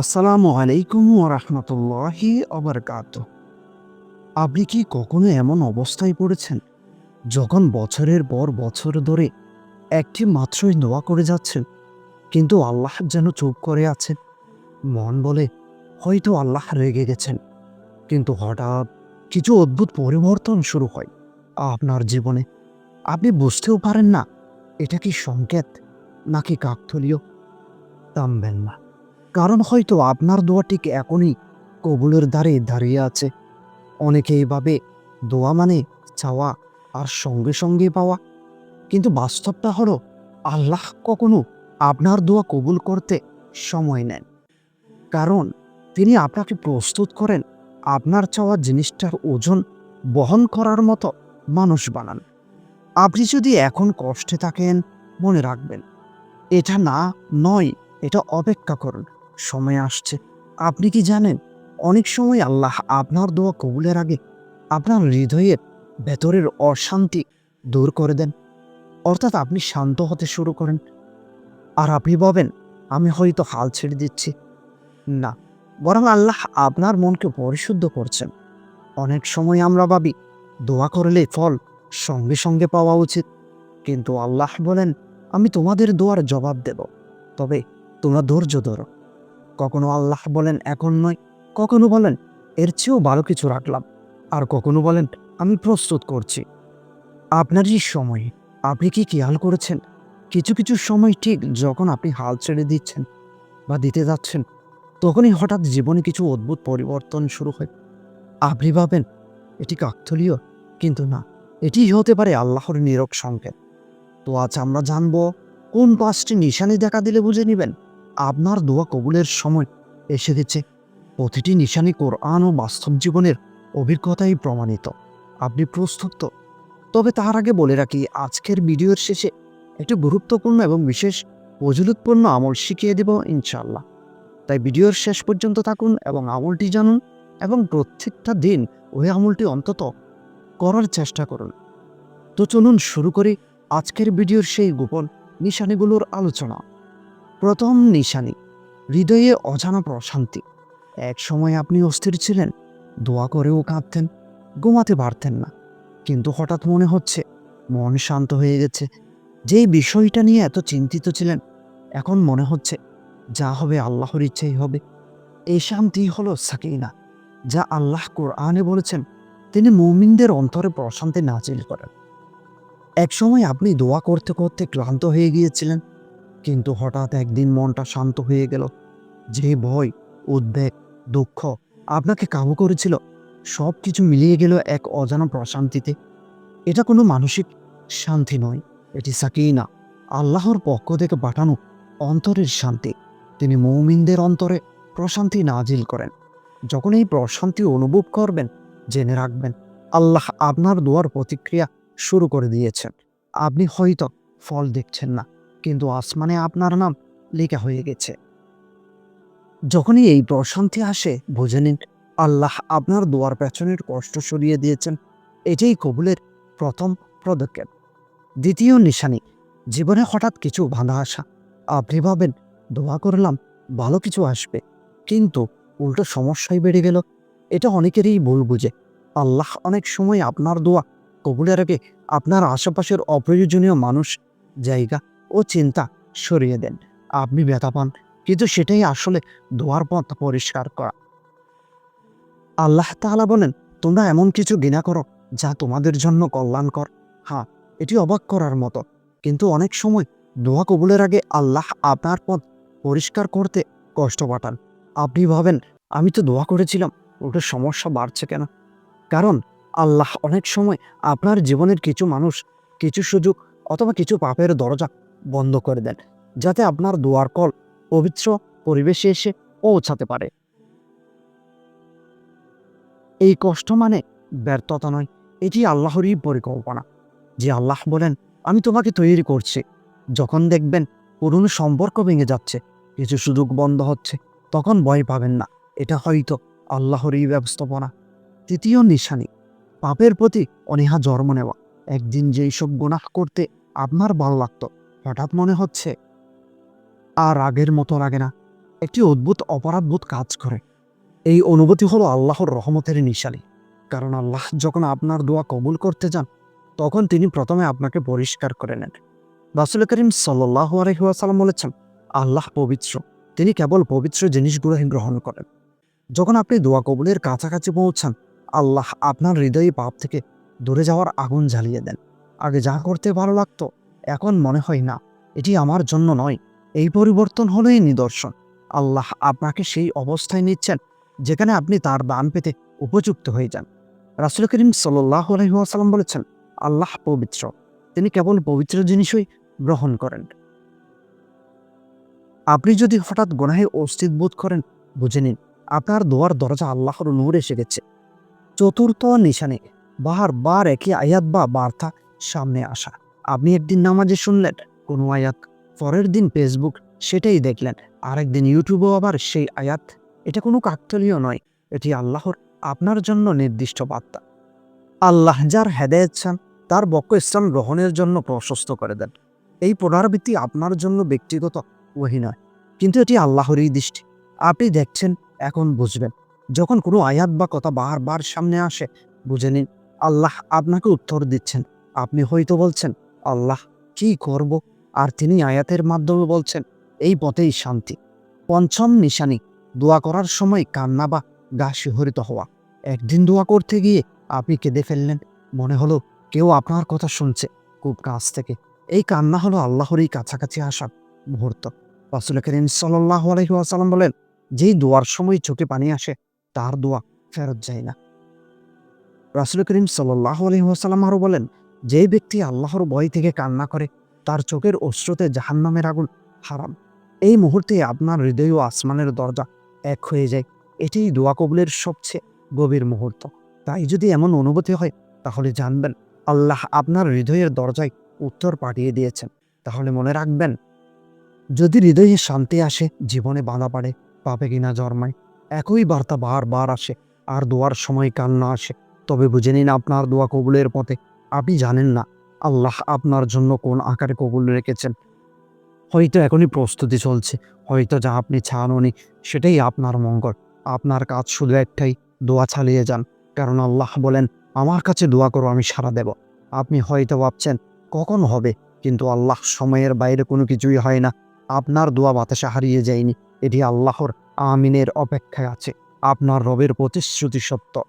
আসসালামু আলাইকুম ওরহমতুল্লাহি অবরকাত আপনি কি কখনো এমন অবস্থায় পড়েছেন যখন বছরের পর বছর ধরে একটি মাত্রই দোয়া করে যাচ্ছেন, কিন্তু আল্লাহ যেন চুপ করে আছেন? মন বলে হয়তো আল্লাহ রেগে গেছেন, কিন্তু হঠাৎ কিছু অদ্ভুত পরিবর্তন শুরু হয় আপনার জীবনে। আপনি বুঝতেও পারেন না, এটা কি সংকেত নাকি কাকথলীয় থামবেন না। কারণ হয়তো আপনার দোয়া ঠিক এখনই কবুলের দ্বারে দাঁড়িয়ে আছে। অনেকে এইভাবে দোয়া মানে চাওয়া আর সঙ্গে সঙ্গে পাওয়া। কিন্তু বাস্তবটা হলো, আল্লাহ কখনো আপনার দোয়া কবুল করতে সময় নেন। কারণ তিনি আপনাকে প্রস্তুত করেন, আপনার চাওয়া জিনিসটার ওজন বহন করার মতো মানুষ বানান। আপনি যদি এখন কষ্টে থাকেন, মনে রাখবেন, এটা না নয়, এটা অপেক্ষা করুন। সময় আসছে। আপনি কি জানেন, অনেক সময় আল্লাহ আপনার দোয়া কবুলের আগে আপনার হৃদয়ের ভেতরের অশান্তি দূর করে দেন। অর্থাৎ আপনি শান্ত হতে শুরু করেন। আর আপনি ভাবেন, আমি হয়তো হাল ছেড়ে দিচ্ছি। না, বরং আল্লাহ আপনার মনকে পরিশুদ্ধ করছেন। অনেক সময় আমরা ভাবি, দোয়া করলে ফল সঙ্গে সঙ্গে পাওয়া উচিত। কিন্তু আল্লাহ বলেন, আমি তোমাদের দোয়ার জবাব দেব। তবে তোমরা ধৈর্য ধরো। কখনো আল্লাহ বলেন, এখন নয়। কখনো বলেন, এর চেয়েও ভালো কিছু রাখলাম। আর কখনো বলেন, আমি প্রস্তুত করছি। আপনারই সময়ে আপনি কি খেয়াল করেছেন? কিছু কিছু সময় ঠিক যখন আপনি হাল ছেড়ে দিচ্ছেন বা দিতে যাচ্ছেন, তখনই হঠাৎ জীবনে কিছু অদ্ভুত পরিবর্তন শুরু হয়। আপনি ভাবেন, এটি কাকথলীয় কিন্তু না এটি হতে পারে আল্লাহর নিরক সংকেত। তো আজ আমরা জানব, কোন পাঁচটি নিশানি দেখা দিলে বুঝে নেবেন? আপনার দোয়া কবুলের সময় এসে গেছে। প্রতিটি নিশানি কোরআন ও বাস্তব জীবনের অভিজ্ঞতাই প্রমাণিত। আপনি প্রস্তুত তো? তবে তার আগে বলে রাখি, আজকের ভিডিওর শেষে একটি গুরুত্বপূর্ণ এবং বিশেষ প্রজুলুৎপূর্ণ আমল শিখিয়ে দেব ইনশাল্লাহ তাই ভিডিওর শেষ পর্যন্ত থাকুন এবং আমলটি জানুন এবং প্রত্যেকটা দিন ওই আমলটি অন্তত করার চেষ্টা করুন। তো চলুন শুরু করি আজকের ভিডিওর সেই গোপন নিশানিগুলোর আলোচনা। প্রথম নিশানি, হৃদয়ে অজানা প্রশান্তি। এক সময় আপনি অস্থির ছিলেন, দোয়া করেও কাঁদতেন, ঘুমাতে পারতেন না। কিন্তু হঠাৎ মনে হচ্ছে, মন শান্ত হয়ে গেছে। যেই বিষয়টা নিয়ে এত চিন্তিত ছিলেন, এখন মনে হচ্ছে, যা হবে আল্লাহর ইচ্ছেই হবে। এই শান্তি হলো সাকিনা, যা আল্লাহ কোরআনে বলেছেন, তিনি মুমিনদের অন্তরে প্রশান্তি নাজিল করেন। একসময় আপনি দোয়া করতে করতে ক্লান্ত হয়ে গিয়েছিলেন কিন্তু হঠাৎ একদিন মনটা শান্ত হয়ে গেল। যে ভয়, উদ্বেগ, দুঃখ আপনাকে কাবু করেছিল সব কিছু মিলিয়ে গেল এক অজানা প্রশান্তিতে। এটা কোনো মানসিক শান্তি নয়, এটি সাকিনা, আল্লাহর পক্ষ থেকে পাঠানো অন্তরের শান্তি। তিনি মৌমিনদের অন্তরে প্রশান্তি নাজিল করেন। যখন এই প্রশান্তি অনুভব করবেন, জেনে রাখবেন, আল্লাহ আপনার দোয়ার প্রতিক্রিয়া শুরু করে দিয়েছেন। আপনি হয়তো ফল দেখছেন না। কিন্তু আসমানে আপনার নাম লেখা হয়ে গেছে। যখনই এই প্রশান্তি আসে, বুঝে নিন, আল্লাহ আপনার দোয়ার পেছনের কষ্ট সরিয়ে দিয়েছেন। এটাই কবুলের প্রথম পদক্ষেপ। দ্বিতীয় নিশানি, জীবনে হঠাৎ কিছু বাধা আসা। আপনি ভাবেন, দোয়া করলাম, ভালো কিছু আসবে। কিন্তু উল্টো সমস্যাই বেড়ে গেল। এটা অনেকেরই ভুল বুঝে। আল্লাহ অনেক সময় আপনার দোয়া কবুলের আগে আপনার আশেপাশের অপ্রয়োজনীয় মানুষ, জায়গা ও চিন্তা সরিয়ে দেন। আপনি ব্যথা পান, কিন্তু সেটাই আসলে দোয়ার পথ পরিষ্কার করা। আল্লাহ তাআলা বলেন, তোমরা এমন কিছু ঘৃণা করো যা তোমাদের জন্য কল্যাণকর। হ্যাঁ এটি অবাক করার মতো। কিন্তু অনেক সময় দোয়া কবুলের আগে আল্লাহ আপনার পথ পরিষ্কার করতে কষ্ট পাঠান। আপনি ভাবেন, আমি তো দোয়া করেছিলাম, ওটা সমস্যা বাড়ছে কেন? কারণ আল্লাহ অনেক সময় আপনার জীবনের কিছু মানুষ, কিছু সুযোগ অথবা কিছু পাপের দরজা বন্ধ করে দেন, যাতে আপনার দোয়ার কল পবিত্র পরিবেশে এসে পৌঁছাতে পারে। এই কষ্ট মানে ব্যর্থতা নয়, এটি আল্লাহরই পরিকল্পনা। যে আল্লাহ বলেন, আমি তোমাকে তৈরি করছি। যখন দেখবেন পুরনো সম্পর্ক ভেঙে যাচ্ছে, কিছু সুযোগ বন্ধ হচ্ছে, তখন ভয় পাবেন না। এটা হয়তো আল্লাহরই ব্যবস্থাপনা। তৃতীয় নিশানি, পাপের প্রতি অনীহা জন্ম নেওয়া। একদিন যেই সব গুনাহ করতে আপনার ভালো লাগতো হঠাৎ মনে হচ্ছে আর আগের মতো লাগে না। একটি অদ্ভুত অপরাধবোধ কাজ করে। এই অনুভূতি হলো আল্লাহর রহমতের নিশানি। কারণ আল্লাহ যখন আপনার দোয়া কবুল করতে যান, তখন তিনি প্রথমে আপনাকে পরিষ্কার করে নেন। রাসুল করিম সাল্লাহ আলহিহাসাল্লাম বলেছেন, আল্লাহ পবিত্র। তিনি কেবল পবিত্র জিনিসগুলো গ্রহণ করেন। যখন আপনি দোয়া কবুলের কাছাকাছি পৌঁছান, আল্লাহ আপনার হৃদয়ে পাপ থেকে দূরে যাওয়ার আগুন জ্বালিয়ে দেন। আগে যা করতে ভালো লাগতো এখন মনে হয় না, এটি আমার জন্য নয়। এই পরিবর্তন হলোই নিদর্শন। আল্লাহ আপনাকে সেই অবস্থায় নিচ্ছেন, যেখানে আপনি তার দান পেতে উপযুক্ত হয়ে যান। রাসুল করিম সাল্লাহ আলহিহাসাল্লাম বলেছেন, আল্লাহ পবিত্র। তিনি কেবল পবিত্র জিনিসই গ্রহণ করেন। আপনি যদি হঠাৎ গোনাহে অস্তিত্ব বোধ করেন, বুঝে নিন, আপনার দোয়ার দরজা আল্লাহর নূর এসে গেছে চতুর্থ নিশানে বাহার বার একই আয়াত বা বার্তা সামনে আসা। আপনি একদিন নামাজে শুনলেন, কোনো আয়াত? পরের দিন ফেসবুক সেটাই দেখলেন। আরেকদিন ইউটিউবেও আবার সেই আয়াত। এটা কোনো কাকতলীয় নয়। এটি আল্লাহর, আপনার জন্য নির্দিষ্ট বার্তা। আল্লাহ যার হেদায়ত চান, তার বক্ষ ইসলাম গ্রহণের জন্য প্রশস্ত করে দেন। এই পুনরাবৃত্তি আপনার জন্য ব্যক্তিগত, ওহি নয়। কিন্তু এটি আল্লাহরই দৃষ্টি। আপনি দেখছেন, এখন বুঝবেন। যখন কোনো আয়াত বা কথা বারবার সামনে আসে, বুঝে নিন, আল্লাহ আপনাকে উত্তর দিচ্ছেন। আপনি হয়তো বলছেন আল্লাহ কি করব? আর তিনি আয়াতের মাধ্যমে বলছেন, এই পথেই শান্তি। পঞ্চম নিশানি, দোয়া করার সময় কান্না বা গা শিহরিত হওয়া। একদিন দোয়া করতে গিয়ে আপনি কেঁদে ফেললেন। মনে হলো কেউ আপনার কথা শুনছে খুব কাছ থেকে। এই কান্না হলো আল্লাহরই কাছাকাছি আসার মুহূর্ত। রাসুল করিম সাল্লাহ আলহিহাসাল্লাম বলেন, যেই দোয়ার সময় চোখে পানি আসে, তার দোয়া ফেরত যায় না। রাসুল করিম সাল্লাহ আলহিহাসাল্লাম আরও বলেন যে ব্যক্তি আল্লাহর ভয় থেকে কান্না করে, তার চোখের অশ্রুতে জাহান্নামের আগুন হারাম। এই মুহূর্তে আপনার হৃদয় ও আসমানের দরজা এক হয়ে যায়। এটাই দোয়া কবুলের সবচেয়ে গভীর মুহূর্ত। তাই যদি এমন অনুভূতি হয়, তাহলে জানবেন, আল্লাহ আপনার হৃদয়ের দরজায় উত্তর পাঠিয়ে দিয়েছেন। তাহলে মনে রাখবেন, যদি হৃদয়ে শান্তি আসে, জীবনে বাধা পারে পাপে কিনা জন্মায়, একই বার্তা বারবার আসে, আর দোয়ার সময় কান্না আসে। তবে বুঝে নিন, আপনার দোয়া কবুলের পথে আপনি জানেন না আল্লাহ আপনার জন্য কোন আকারে কবুল রেখেছেন। হয়তো এখনই প্রস্তুতি চলছে, হয়তো যা আপনি চাননি সেটাই আপনার মঙ্গল। আপনার কাজ শুধু একটাই, দোয়া চালিয়ে যান। কারণ আল্লাহ বলেন, আমার কাছে দোয়া করো, আমি সারা দেব। আপনি হয়তো ভাবছেন, কখন হবে? কিন্তু আল্লাহ সময়ের বাইরে কোনো কিছুই হয় না। আপনার দোয়া বাতাসে হারিয়ে যায়নি। এটি আল্লাহর আমিনের অপেক্ষায় আছে। আপনার রবের প্রতিশ্রুতি সত্য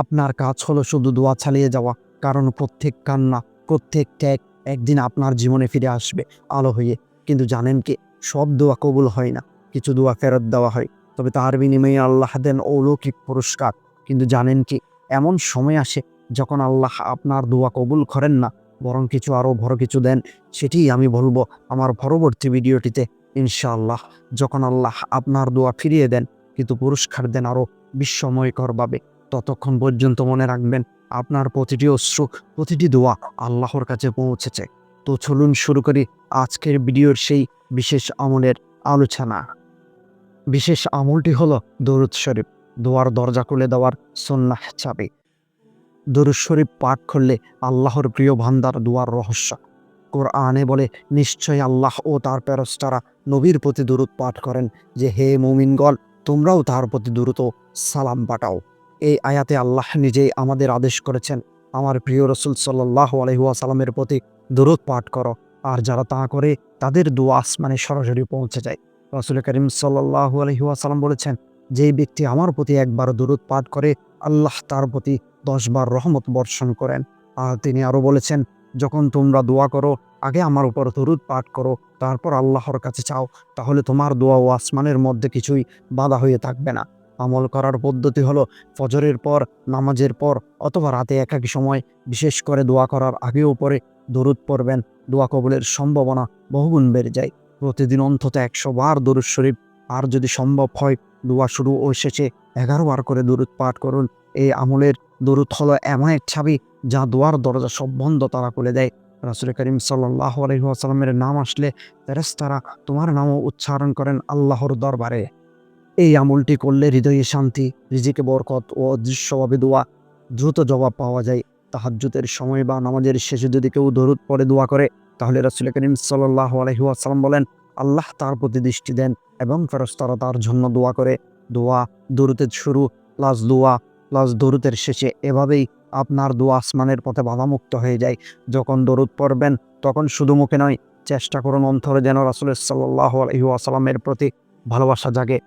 আপনার কাজ হলো শুধু দোয়া চালিয়ে যাওয়া, কারণ প্রত্যেক কান্না, প্রত্যেক ত্যাগ একদিন আপনার জীবনে ফিরে আসবে আলো হয়ে। কিন্তু জানেন কি, সব দোয়া কবুল হয় না, কিছু দোয়া ফেরত দেওয়া হয়। তবে তার বিনিময়ে আল্লাহ দেন অলৌকিক পুরস্কার। কিন্তু জানেন কি, এমন সময় আসে যখন আল্লাহ আপনার দোয়া কবুল করেন না, বরং কিছু আরও বড় কিছু দেন সেটিই আমি বলব আমার পরবর্তী ভিডিওটিতে, ইনশাআল্লাহ। যখন আল্লাহ আপনার দোয়া ফিরিয়ে দেন, কিন্তু পুরস্কার দেন আরও বিস্ময়করভাবে ততক্ষণ পর্যন্ত মনে রাখবেন, আপনার প্রতিটি অশ্রু, প্রতিটি দোয়া আল্লাহর কাছে পৌঁছেছে। তো চলুন শুরু করি আজকের ভিডিওর সেই বিশেষ আমলের আলোচনা। বিশেষ আমলটি হলো দরুদ শরীফ। দোয়ার দরজা খুলে দেওয়ার সন্ন্যাহ চাবি। দরুদ শরীফ পাঠ করলে আল্লাহর প্রিয় ভান্দার দোয়ার রহস্য। কোরআনে বলে, নিশ্চয় আল্লাহ ও তার প্যারস্টারা নবীর প্রতি দূরত পাঠ করেন যে, হে মুমিনগল তোমরাও তার প্রতি দ্রুত সালাম পাঠাও। এই আয়াতে আল্লাহ নিজেই আমাদের আদেশ করেছেন, আমার প্রিয় রসুল সাল্লাহ আলহুয়াসালামের প্রতি দূরত পাঠ করো, আর যারা তা করে তাদের দোয়া আসমানে সরাসরি পৌঁছে যায়। রসুল করিম সাল্লাহ আলহিহাসাল্লাম বলেছেন, যেই ব্যক্তি আমার প্রতি একবার দূরত পাঠ করে, আল্লাহ তার প্রতি দশবার রহমত বর্ষণ করেন। আর তিনি আরও বলেছেন, যখন তোমরা দোয়া করো, আগে আমার উপর দরুদ পাঠ করো, তারপর আল্লাহর কাছে চাও, তাহলে তোমার দোয়া ও আসমানের মধ্যে কিছুই বাধা হয়ে থাকবে না। আমল করার পদ্ধতি হলো ফজরের পর, নামাজের পর অথবা রাতে একাকী সময় বিশেষ করে দোয়া করার আগেও পরে দরুদ পড়বেন। দোয়া কবলের সম্ভাবনা বহুগুণ বেড়ে যায়। প্রতিদিন অন্তত একশো বার দরুদ শরীফ। আর যদি সম্ভব হয়, দোয়া শুরু ও শেষে এগারো বার করে দরুদ পাঠ করুন। এই আমলের দরুদ হলো এমন এক ছাবি যা দোয়ার দরজা সব বন্ধ তারা খুলে দেয়। রাসুল করিম সাল্লাহ আলহিহাসাল্লামের নাম আসলে তারা তোমার নামও উচ্চারণ করেন আল্লাহর দরবারে। এই আমলটি করলে হৃদয়ে শান্তি, রিজিকে বরকত ও অদৃশ্যভাবে দোয়া দ্রুত জবাব পাওয়া যায়। তাহাজ্জুতের সময় বা নামাজের শেষে যদি কেউ দরুদ পরে দোয়া করে, তাহলে রাসুল করিম সাল্লাহ আলহিহাসাল্লাম বলেন, আল্লাহ তার প্রতি দৃষ্টি দেন এবং ফেরস্তারা তার জন্য দোয়া করে। দোয়া দরুতের শুরু, প্লাস দোয়া, প্লাস দরুতের শেষে এভাবেই আপনার দোয়া আসমানের পথে বাধামুক্ত হয়ে যায়। যখন দরুদ পড়বেন, তখন শুধু মুখে নয়, চেষ্টা করুন অন্তরে যেন রাসুলের সাল্লাহ আলহি আসালামের প্রতি ভালোবাসা জাগে।